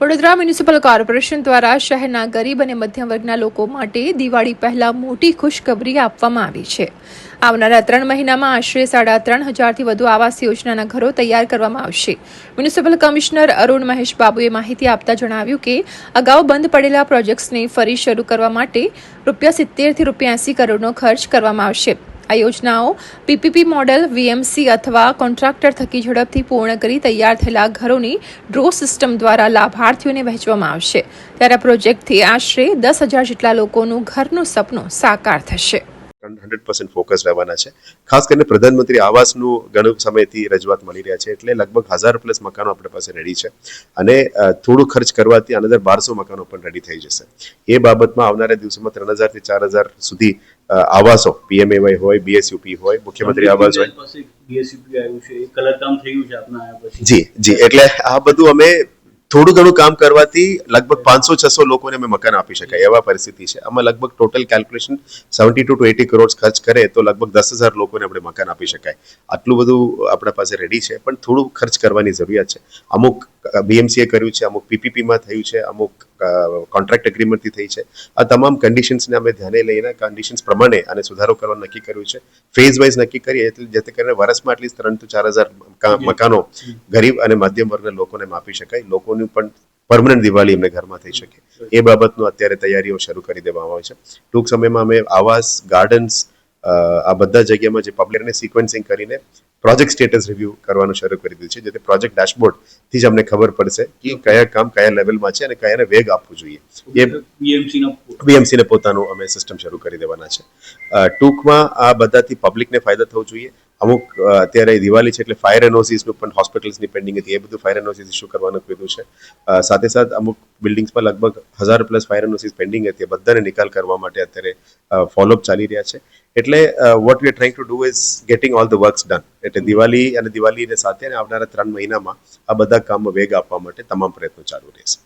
Vadodara municipal corporation દ્વારા શહેરના ગરીબ અને મધ્યમ વર્ગના લોકો માટે દિવાળી પહેલા મોટી ખુશખબરી આપવામાં આવી છે. આવનારા ત્રણ મહિનામાં આશરે સાડા ત્રણ હજારથી વધુ આવાસ યોજનાના ઘરો તૈયાર કરવામાં આવશે. મ્યુનિસિપલ કમિશનર અરુણ મહેશ બાબુએ માહિતી આપતા જણાવ્યું કે, અગાઉ બંધ પડેલા પ્રોજેક્ટ્સને ફરી શરૂ કરવા માટે રૂપિયા સિત્તેરથી રૂપિયા એંસી કરોડનો ખર્ચ કરવામાં આવશે. આ યોજનાઓ પીપીપી મોડેલ, વીએમસી અથવા કોન્ટ્રાક્ટર થકી ઝડપથી પૂર્ણ કરી તૈયાર થયેલા ઘરોની ડ્રો સિસ્ટમ દ્વારા લાભાર્થીઓને વહેંચવામાં આવશે. ત્યારે આ પ્રોજેક્ટથી આશરે દસ હજાર જેટલા લોકોનું ઘરનું સપનું સાકાર થશે. હંડ્રેડ પર્સન્ટ ફોકસ રહેવાના છે. ખાસ કરીને પ્રધાનમંત્રી આવાસનું ઘણું સમયથી રજૂઆત મળી રહ્યા છે એટલે લગભગ હજાર પ્લસ મકાનો આપણી પાસે રેડી છે. અને થોડું ખર્ચ કરવાથી અનદર બારસો મકાનો પણ રેડી થઈ જશે. એ બાબતમાં આવનારા દિવસોમાં ત્રણ હજારથી ચાર હજાર સુધી આવાસો પીએમએવાય હોય બીએસયુપી હોય મુખ્યમંત્રી આવાસ હોય. પાસે આવ્યું છે એ થયું છે આપના જી જી એટલે આ બધું અમે થોડું ઘણું કામ કરવાથી લગભગ પાંચસો, છસો લોકોને અમે મકાન આપી શકાય એવા પરિસ્થિતિ છે. આમાં લગભગ total calculation seventy two to eighty crore ખર્ચ કરે તો લગભગ દસ હજાર લોકોને આપણે મકાન આપી શકાય. આટલું બધું આપણા પાસે રેડી છે, પણ થોડું ખર્ચ કરવાની જરૂરિયાત છે. અમુક બીએમસીએ કર્યું છે અમુક પીપીપીમાં થયું છે અમુક કોન્ટ્રાક્ટ એગ્રીમેન્ટથી થઈ છે. આ તમામ કન્ડિશન્સને અમે ધ્યાને લઈને કન્ડિશન્સ પ્રમાણે અને સુધારો કરવા નક્કી કર્યું છે. ફેઝ વાઇઝ નક્કી કરીએ એટલે જેથી કરીને વર્ષમાં એટલીસ્ટ ત્રણથી ચાર હજાર મકાનો ગરીબ અને મધ્યમ વર્ગના લોકોને માપી શકાય. લોકોનું પણ પરમનન્ટ દિવાળી એમને ઘરમાં થઈ શકે. એ બાબતનું અત્યારે તૈયારીઓ શરૂ કરી દેવામાં આવે છે. ટૂંક સમયમાં અમે આવાસ ગાર્ડન્સ આ બધા જગ્યામાં જે પબ્લિકને સિક્વન્સિંગ કરીને પ્રોજેક્ટ સ્ટેટસ રિવ્યુ કરવાનું શરૂ કરી દીધું છે જેથી પ્રોજેક્ટ ડેશબોર્ડથી જ અમને ખબર પડશે કે કયા કામ કયા લેવલમાં છે અને કયાને વેગ આપવું જોઈએ. એ બીએમસી નો બીએમસીને પોતાનું અમે સિસ્ટમ શરૂ કરી દેવાના છે. ટૂંકમાં આ બધાથી પબ્લિકને ફાયદો થવો જોઈએ. અમુક અત્યારે દિવાળી છે એટલે ફાયર એનઓસીસનું પણ હોસ્પિટલ્સની પેન્ડિંગ હતી એ બધું ફાયર એનઓસીસ ઇસ્યુ કરવાનું કીધું છે. સાથે સાથે અમુક બિલ્ડિંગ્સમાં લગભગ હજાર પ્લસ ફાયર એનઓસીસ પેન્ડિંગ હતી એ બધાને નિકાલ કરવા માટે અત્યારે ફોલોઅપ ચાલી રહ્યા છે. એટલે what we are trying to do is getting all the works done એટલે દિવાળી અને દિવાળીને સાથે આવનારા ત્રણ મહિનામાં આ બધા કામમાં વેગ આપવા માટે તમામ પ્રયત્નો ચાલુ રહેશે.